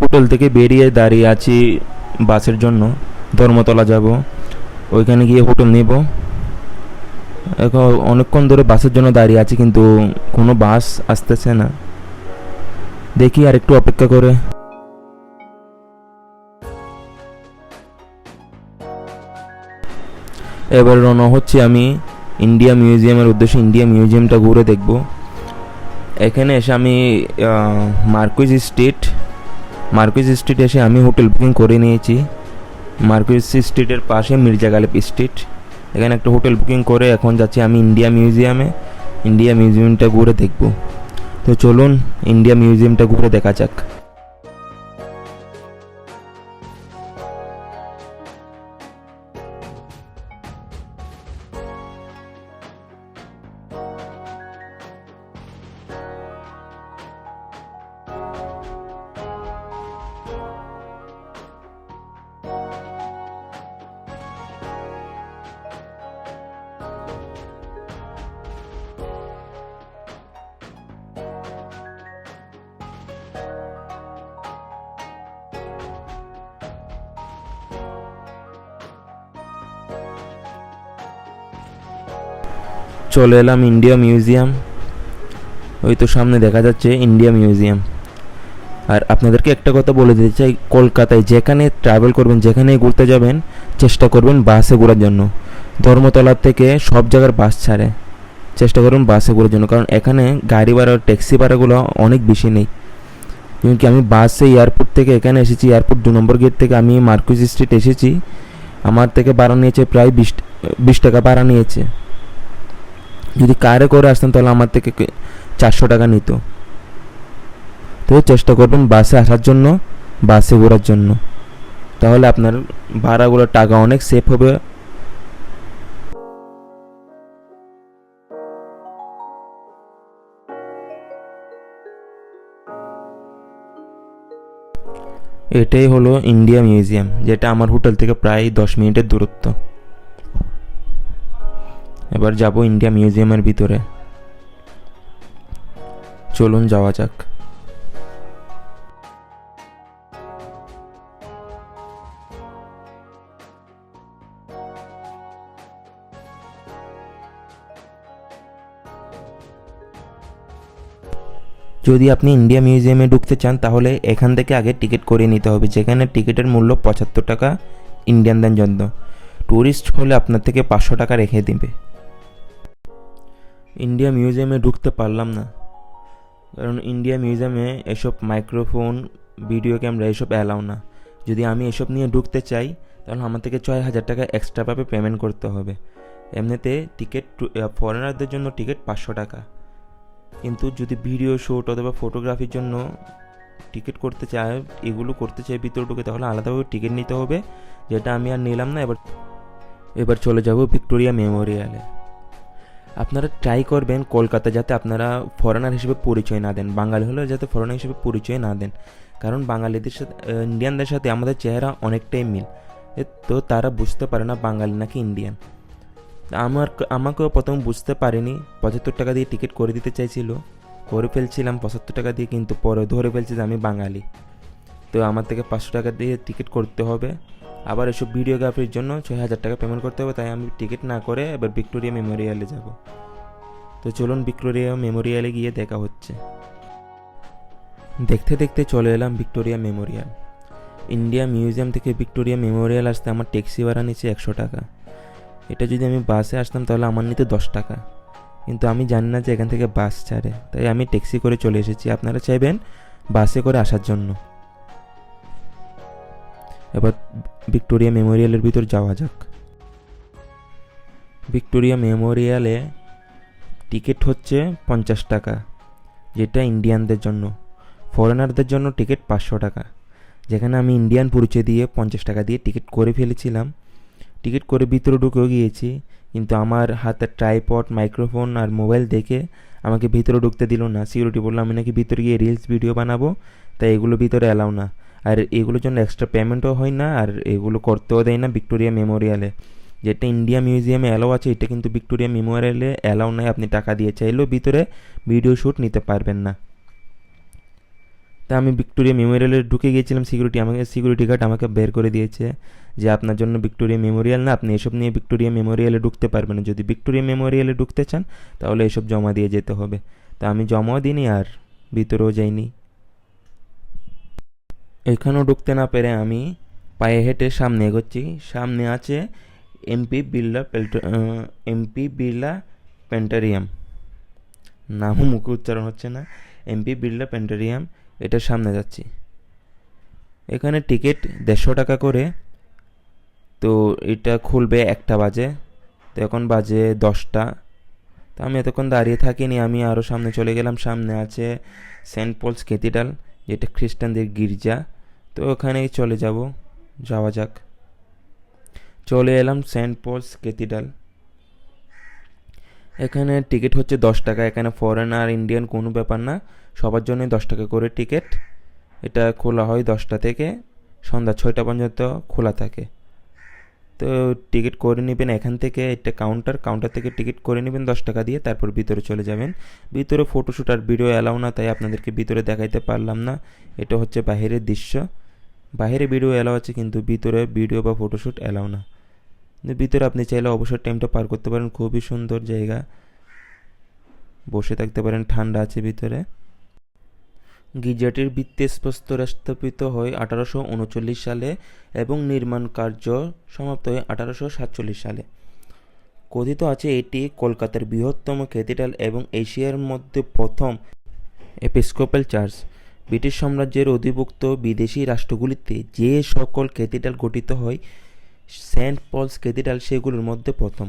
Hotel থেকে বেরিয়ে দাঁড়িয়ে আছি বাসের জন্য। ধর্মতলা যাব। ওইখানে গিয়ে হোটেল নেব। এখন অনেকক্ষণ ধরে বাসের জন্য দাঁড়িয়ে আছি, কিন্তু কোনো বাস আসতেছে না। দেখি আর একটু অপেক্ষা করে। এবার রওনা হচ্ছে আমি ইন্ডিয়া মিউজিয়ামের উদ্দেশ্যে। ইন্ডিয়া মিউজিয়ামটা ঘুরে দেখব। এখানে এসে আমি মার্কুইজ স্ট্রিট মার্কুইজ স্ট্রিট এসে আমি হোটেল বুকিং করে নিয়েছি। মার্কুইজ স্ট্রিটের পাশে মির্জা গালিব স্ট্রিট। এখানে একটা হোটেল বুকিং করে এখন যাচ্ছি আমি ইন্ডিয়া মিউজিয়ামে। ইন্ডিয়া মিউজিয়ামটা ঘুরে দেখব। তো চলুন, ইন্ডিয়া মিউজিয়ামটা ঘুরে দেখা যাক। চলে এলাম ইন্ডিয়া মিউজিয়াম ওই তো সামনে দেখা যাচ্ছে ইন্ডিয়া মিউজিয়াম আর আপনাদেরকে একটা কথা বলে দিতে চাই, কলকাতায় যেখানে ট্রাভেল করবেন যেখানে ঘুরতে যাবেন, চেষ্টা করবেন বাসে ঘোরার জন্য। ধর্মতলা থেকে সব জায়গার বাস ছাড়ে। চেষ্টা করবেন বাসে ঘোরার জন্য, কারণ এখানে গাড়ি ভাড়া ট্যাক্সি ভাড়াগুলো অনেক বেশি নেই। যেমন কি আমি বাসে এয়ারপোর্ট থেকে এখানে এসেছি এয়ারপোর্ট দু নম্বর গেট থেকে আমি মার্কুইজ স্ট্রিট এসেছি। আমার থেকে ভাড়া নিয়েছে প্রায় বিশ বিশ টাকা ভাড়া নিয়েছে। যদি কারে করে আসতেন তাহলে আমার থেকে চারশো টাকা নিত। তো চেষ্টা করবেন বাসে আসার জন্য, বাসে ঘোরার জন্য। তাহলে আপনার ভাড়াগুলোর টাকা অনেক সেফ হবে। এটাই হলো ইন্ডিয়া মিউজিয়াম, যেটা আমার হোটেল থেকে প্রায় দশ মিনিটের দূরত্ব। এবার যাব ইন্ডিয়া মিউজিয়ামের ভিতরে। চলুন যাওয়া যাক। যদি আপনি ইন্ডিয়া মিউজিয়ামে ঢুকতে চান, তাহলে এখান থেকে আগে টিকিট করে নিতে হবে, যেখানে টিকিটের মূল্য পঁচাত্তর টাকা ইন্ডিয়ান দেন জন্য। ট্যুরিস্ট হলে আপনার থেকে পাঁচশো টাকা রেখে দিবে। ইন্ডিয়া মিউজিয়ামে ঢুকতে পারলাম না। কারণ ইন্ডিয়া মিউজিয়ামে এসব মাইক্রোফোন ভিডিও ক্যামেরা এসব অ্যালাউ না। যদি আমি এসব নিয়ে ঢুকতে চাই, তাহলে আমার থেকে ছয় হাজার টাকা এক্সট্রাভাবে পেমেন্ট করতে হবে। এমনিতে টিকিট ফরেনারদের জন্য টিকিট পাঁচশো টাকা। কিন্তু যদি ভিডিও শ্যুট অথবা ফটোগ্রাফির জন্য টিকিট করতে চায়, এগুলো করতে চাই, ভিতরে ঢুকে, তাহলে আলাদাভাবে টিকিট নিতে হবে, যেটা আমি আর নিলাম না। এবার এবার চলে যাব ভিক্টোরিয়া মেমোরিয়ালে আপনারা ট্রাই করবেন কলকাতা যাতে আপনারা ফরেনার হিসেবে পরিচয় না দেন, বাঙালি হলেও যাতে ফরেনার হিসেবে পরিচয় না দেন। কারণ বাঙালিদের সাথে ইন্ডিয়ানদের সাথে আমাদের চেহারা অনেকটাই মিল। তো তারা বুঝতে পারে না বাঙালি নাকি ইন্ডিয়ান আমার আমাকেও প্রথম বুঝতে পারিনি, পঁচাত্তর টাকা দিয়ে টিকিট করে দিতে চাইছিল, করে ফেলছিলাম পঁচাত্তর টাকা দিয়ে, কিন্তু পরে ধরে ফেলছি যে আমি বাঙালি। তো আমার থেকে পাঁচশো টাকা দিয়ে টিকিট করতে হবে। আবার এসব ভিডিওগ্রাফির জন্য ছয় হাজার টাকা পেমেন্ট করতে হবে, তাই আমি টিকিট না করে এবার ভিক্টোরিয়া মেমোরিয়ালে যাব। তো চলুন ভিক্টোরিয়া মেমোরিয়ালে গিয়ে দেখা হচ্ছে। দেখতে দেখতে চলে এলাম ভিক্টোরিয়া মেমোরিয়াল ইন্ডিয়া মিউজিয়াম থেকে ভিক্টোরিয়া মেমোরিয়াল আসতে আমার ট্যাক্সি ভাড়া নিচ্ছে একশো টাকা। এটা যদি আমি বাসে আসতাম তাহলে আমার নিতে দশ টাকা। কিন্তু আমি জানি না যে এখান থেকে বাস ছাড়ে, তাই আমি ট্যাক্সি করে চলে এসেছি। আপনারা চাইবেন বাসে করে আসার জন্য। এবার ভিক্টোরিয়া মেমোরিয়ালের ভিতর যাওয়া যাক। ভিক্টোরিয়া মেমোরিয়ালে টিকিট হচ্ছে পঞ্চাশ টাকা, যেটা ইন্ডিয়ানদের জন্য। ফরেনারদের জন্য টিকিট পাঁচশো টাকা। যেখানে আমি ইন্ডিয়ান পরিচয় দিয়ে পঞ্চাশ টাকা দিয়ে টিকিট করে ফেলেছিলাম। টিকিট করে ভিতরে ঢুকেও গিয়েছি, কিন্তু আমার হাতে ট্রাইপড, মাইক্রোফোন আর মোবাইল দেখে আমাকে ভিতরে ঢুকতে দিল না। সিকিউরিটি বলল, আমি নাকি ভিতরে গিয়ে রিলস ভিডিও বানাবো, তাই এগুলো ভিতরে অ্যালাউ না। আর এগুলোর জন্য এক্সট্রা পেমেন্টও হয় না, আর এগুলো করতেও দেয় না ভিক্টোরিয়া মেমোরিয়ালে যেটা ইন্ডিয়া মিউজিয়ামে অ্যালাও আছে, এটা কিন্তু ভিক্টোরিয়া মেমোরিয়ালে অ্যালাও নাই, আপনি টাকা দিয়ে চাইলেও ভিতরে ভিডিও শ্যুট নিতে পারবেন না। তা আমি ভিক্টোরিয়া মেমোরিয়ালে ঢুকে গিয়েছিলাম সিকিউরিটি আমাকে সিকিউরিটি গার্ড আমাকে বের করে দিয়েছে যে আপনার জন্য ভিক্টোরিয়া মেমোরিয়াল না, আপনি এসব নিয়ে ভিক্টোরিয়া মেমোরিয়ালে ঢুকতে পারবেন না। যদি ভিক্টোরিয়া মেমোরিয়ালে ঢুকতে চান, তাহলে এসব জমা দিয়ে যেতে হবে। তা আমি জমাও দিইনি আর ভিতরেও যাইনি। এখানেও ঢুকতে না পেরে আমি পায়ে হেঁটে সামনে এগোচ্ছি। সামনে আছে MP Birla MP Birla planetarium. নামও মুখে উচ্চারণ হচ্ছে না। এমপি বিড়লা প্যান্টারিয়াম এটার সামনে যাচ্ছি। এখানে টিকিট দেড়শো টাকা করে। তো এটা খুলবে একটা বাজে। তো এখন বাজে দশটা। তো আমি এতক্ষণ দাঁড়িয়ে থাকিনি, আমি আরও সামনে চলে গেলাম। সামনে আছে সেন্ট পলস ক্যাথিড্রাল, যেটা খ্রিস্টানদের গির্জা। ওখানেই চলে যাব। যাওয়া যাক। চলে এলাম সেন্ট পলস ক্যাথিড্রাল। এখানে টিকিট হচ্ছে দশ টাকা। এখানে ফরেন আর ইন্ডিয়ান কোনো ব্যাপার না। সবার জন্যই দশ টাকা করে টিকিট। এটা খোলা হয় দশটা থেকে। সন্ধ্যা ছয়টা পর্যন্ত খোলা থাকে। তো টিকিট করে নেবেন এখান থেকে একটা কাউন্টার কাউন্টার থেকে টিকিট করে নেবেন দশ টাকা দিয়ে। তারপর ভিতরে চলে যাবেন। ভিতরে ফটোশ্যুট আর ভিডিও অ্যালাউ না, তাই আপনাদেরকে ভিতরে দেখাইতে পারলাম না। এটা হচ্ছে বাইরের দৃশ্য। বাইরে ভিডিও অ্যালাউ আছে কিন্তু ভিতরে ভিডিও বা ফটোশ্যুট অ্যালাউ না। ভিতরে আপনি চাইলে অবসর টাইমটা পার করতে পারেন, খুবই সুন্দর জায়গা। বসে থাকতে পারেন, ঠান্ডা আছে ভিতরে। গির্জাটির ভিত্তি স্পষ্ট স্থাপিত হয় আঠারোশো উনচল্লিশ সালে এবং নির্মাণ কার্য সমাপ্ত হয় আঠারোশো সাতচল্লিশ সালে। কথিত আছে, এটি কলকাতার বৃহত্তম ক্যাথিড্রাল এবং এশিয়ার মধ্যে প্রথম এপিস্কোপাল চার্চ ব্রিটিশ সাম্রাজ্যের অধিভুক্ত বিদেশি রাষ্ট্রগুলিতে যে সকল ক্যাথিড্রাল গঠিত হয়, সেন্ট পলস ক্যাথিড্রাল সেগুলোর মধ্যে প্রথম।